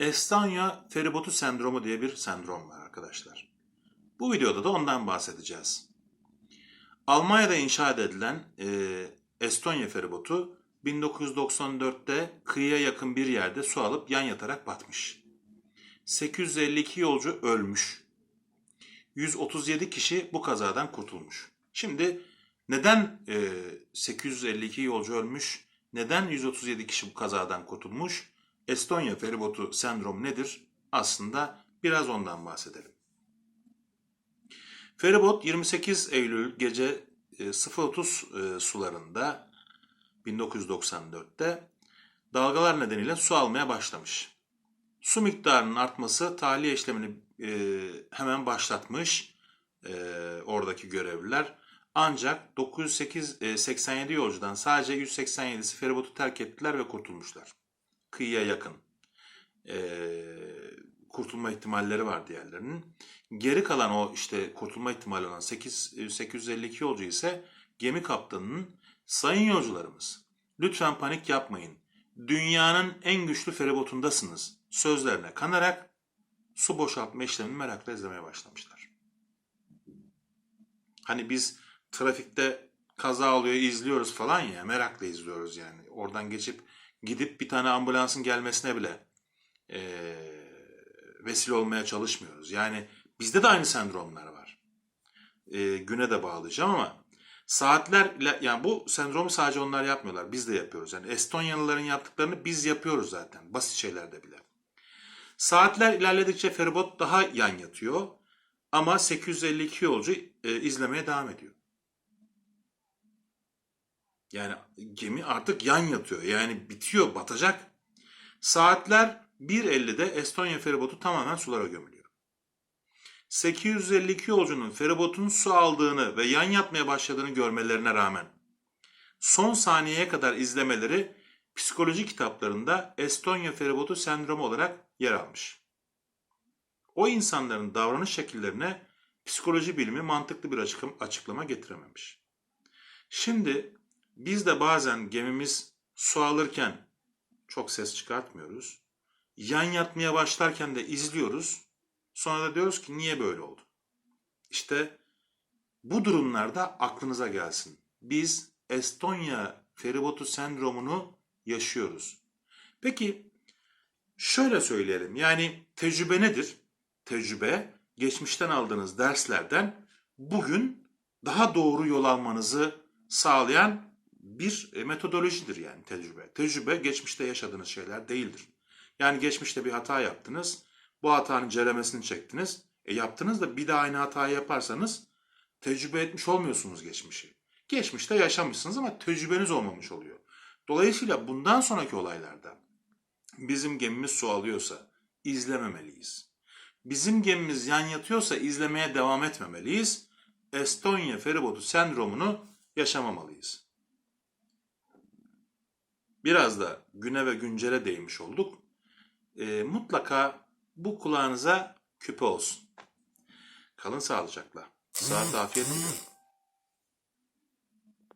Estonya feribotu sendromu diye bir sendrom var arkadaşlar. Bu videoda da ondan bahsedeceğiz. Almanya'da inşa edilen e, Estonya feribotu 1994'te kıyıya yakın bir yerde su alıp yan yatarak batmış. 852 yolcu ölmüş. 137 kişi bu kazadan kurtulmuş. Şimdi neden e, 852 yolcu ölmüş? Neden 137 kişi bu kazadan kurtulmuş? Estonya feribotu sendromu nedir? Aslında biraz ondan bahsedelim. Feribot 28 Eylül gece e, 0.30 e, sularında 1994'te dalgalar nedeniyle su almaya başlamış. Su miktarının artması tahliye işlemini e, hemen başlatmış e, oradaki görevliler. Ancak 987 yolcudan sadece 187'si feribotu terk ettiler ve kurtulmuşlar. Kıyıya yakın. E, kurtulma ihtimalleri var diğerlerinin. Geri kalan o işte kurtulma ihtimali olan 8, 852 yolcu ise gemi kaptanının sayın yolcularımız lütfen panik yapmayın. Dünyanın en güçlü feribotundasınız sözlerine kanarak su boşaltma işlemini merakla izlemeye başlamışlar. Hani biz trafikte kaza oluyor izliyoruz falan ya merakla izliyoruz yani. Oradan geçip gidip bir tane ambulansın gelmesine bile eee vesile olmaya çalışmıyoruz. Yani bizde de aynı sendromlar var. Eee, güne de bağlayacağım ama saatler yani bu sendromu sadece onlar yapmıyorlar. Biz de yapıyoruz. Yani Estonyalıların yaptıklarını biz yapıyoruz zaten. Basit şeylerde bile. Saatler ilerledikçe feribot daha yan yatıyor. Ama 852 yolcu e, izlemeye devam ediyor. Yani gemi artık yan yatıyor. Yani bitiyor, batacak. Saatler 1.50'de Estonya feribotu tamamen sulara gömülüyor. 852 yolcunun feribotun su aldığını ve yan yatmaya başladığını görmelerine rağmen son saniyeye kadar izlemeleri psikoloji kitaplarında Estonya feribotu sendromu olarak yer almış. O insanların davranış şekillerine psikoloji bilimi mantıklı bir açıklama, getirememiş. Şimdi biz de bazen gemimiz su alırken çok ses çıkartmıyoruz. Yan yatmaya başlarken de izliyoruz. Sonra da diyoruz ki niye böyle oldu? İşte bu durumlarda aklınıza gelsin. Biz Estonya feribotu sendromunu yaşıyoruz. Peki şöyle söyleyelim. Yani tecrübe nedir? Tecrübe geçmişten aldığınız derslerden bugün daha doğru yol almanızı sağlayan bir e, metodolojidir yani tecrübe. Tecrübe geçmişte yaşadığınız şeyler değildir. Yani geçmişte bir hata yaptınız. Bu hatanın ceremesini çektiniz. E yaptınız da bir daha aynı hatayı yaparsanız tecrübe etmiş olmuyorsunuz geçmişi. Geçmişte yaşamışsınız ama tecrübeniz olmamış oluyor. Dolayısıyla bundan sonraki olaylarda bizim gemimiz su alıyorsa izlememeliyiz. Bizim gemimiz yan yatıyorsa izlemeye devam etmemeliyiz. Estonya feribotu sendromunu yaşamamalıyız. Biraz da güne ve güncele değmiş olduk. E, mutlaka bu kulağınıza küpe olsun. Kalın sağlıcakla. Saat afiyet diliyorum.